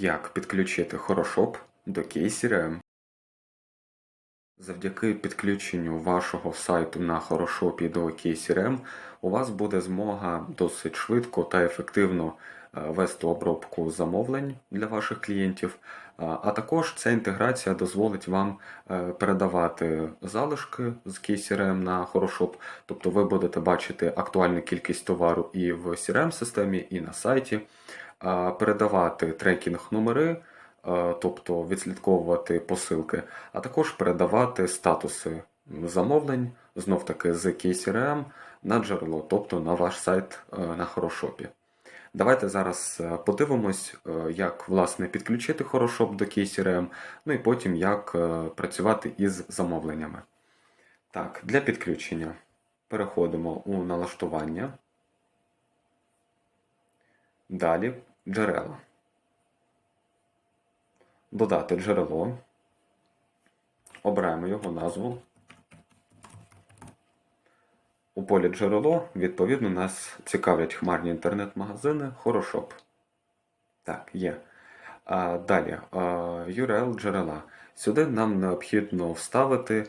Як підключити Хорошоп до KCRM? Завдяки підключенню вашого сайту на Хорошопі до KCRM у вас буде змога досить швидко та ефективно е, вести обробку замовлень для ваших клієнтів. А а також ця інтеграція дозволить вам е, передавати залишки з KCRM на Хорошоп, тобто ви будете бачити актуальну кількість товару і в CRM-системі, і на сайті, передавати трекінг номери, е, тобто відслідковувати посилки, а також передавати статуси замовлень знов таки з KCRM на джерело, тобто на ваш сайт е, на Хорошопі. Давайте зараз е, подивимось, е, як власне підключити Хорошоп до KCRM, ну і потім як е, працювати із замовленнями. Так, для підключення переходимо у налаштування. Далі джерела. Додати джерело. Обираємо його назву. У полі джерело, відповідно, нас цікавлять хмарні інтернет-магазини Хорошоп. Так, є. А, далі, URL джерела. Сюди нам необхідно вставити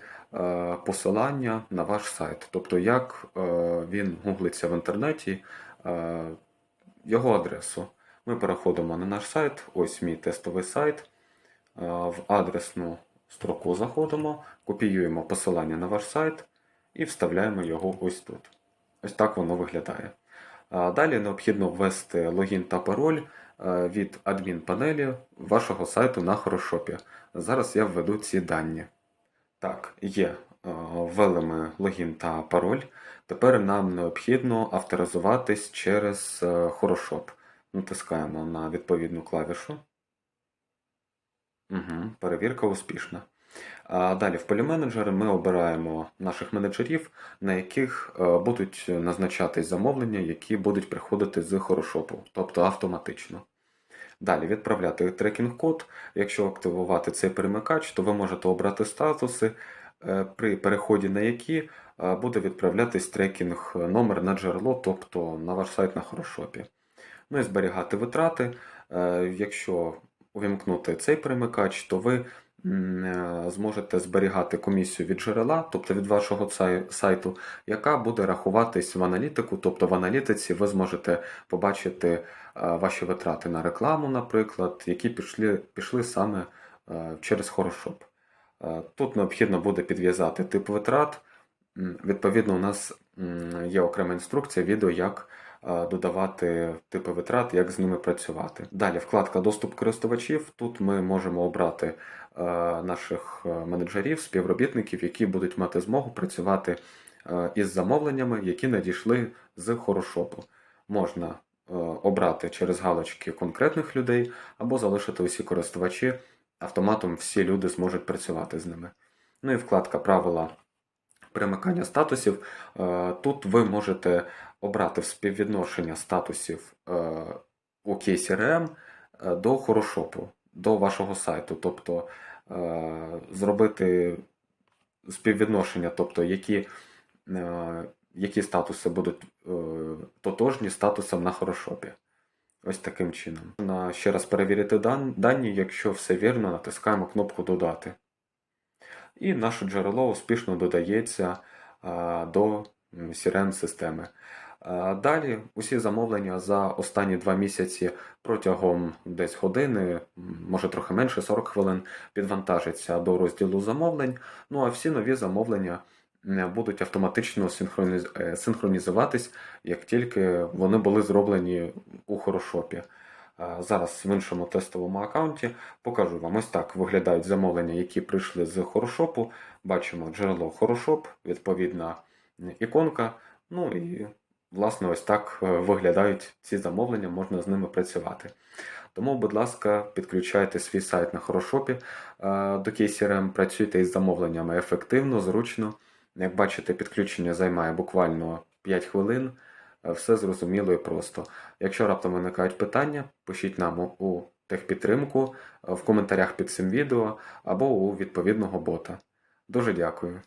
посилання на ваш сайт. Тобто, як е, він гуглиться в інтернеті, е, його адресу. Ми переходимо на наш сайт, ось мій тестовий сайт. Е, В адресну строку заходимо, копіюємо посилання на ваш сайт і вставляємо його ось тут. Ось так воно виглядає. Далі необхідно ввести логін та пароль е, від адмінпанелі вашого сайту на Хорошопі. Зараз я введу ці дані. Так, є. е, Ввели ми логін та пароль. Тепер нам необхідно авторизуватись через е, Хорошоп. Натискаємо на відповідну клавішу. Угу, перевірка успішна. А далі в полі менеджери ми обираємо наших менеджерів, на яких е, будуть назначатись замовлення, які будуть приходити з Хорошопу, тобто автоматично. Далі відправляти трекінг-код. Якщо активувати цей перемикач, то ви можете обрати статуси, е, при переході на які е, буде відправлятись трекінг номер на джерело, тобто на ваш сайт на Хорошопі. Ну і зберігати витрати. Е, Якщо увімкнути цей перемикач, то ви е, зможете зберігати комісію від джерела, тобто від вашого сайту, яка буде рахуватись в аналітику. Тобто в аналітиці ви зможете побачити е, ваші витрати на рекламу, наприклад, які пішли, пішли саме через Хорошоп. Тут необхідно буде підв'язати тип витрат. Відповідно, у нас є окрема інструкція, відео, як додавати типи витрат, як з ними працювати. Далі вкладка Доступ користувачів. Тут ми можемо обрати е, наших е, менеджерів, співробітників, які будуть мати змогу працювати е, із замовленнями, які надійшли з Хорошопу. Можна е, обрати через галочки конкретних людей або залишити усі користувачі. Автоматом всі люди зможуть працювати з ними. Ну і вкладка Правила перемикання статусів. Е, Тут ви можете обрати співвідношення статусів е, у KCRM е, до Хорошопу, до вашого сайту. Тобто зробити співвідношення, тобто які, які статуси будуть тотожні статусам на Хорошопі. Ось таким чином. Ще раз перевірити дані, якщо все вірно, натискаємо кнопку Додати. І наше джерело успішно додається до CRM-системи. Далі усі замовлення за останні два місяці протягом десь години, може трохи менше 40 хвилин, підвантажаться до розділу замовлень. Ну а всі нові замовлення будуть автоматично е, синхронізуватись, як тільки вони були зроблені у Хорошопі. Зараз в іншому тестовому аккаунті покажу вам ось так виглядають замовлення, які прийшли з Хорошопу. Бачимо джерело Хорошоп, відповідна іконка. Ну і власне ось так е, виглядають ці замовлення, можна з ними працювати. Тому, будь ласка, підключайте свій сайт на Хорошопі е, до KCRM, працюйте із замовленнями ефективно, зручно. Як бачите, підключення займає буквально 5 хвилин. Е, Все зрозуміло і просто. Якщо раптом виникають питання, пишіть нам у- техпідтримку е, в коментарях під цим відео або у відповідного бота. Дуже дякую.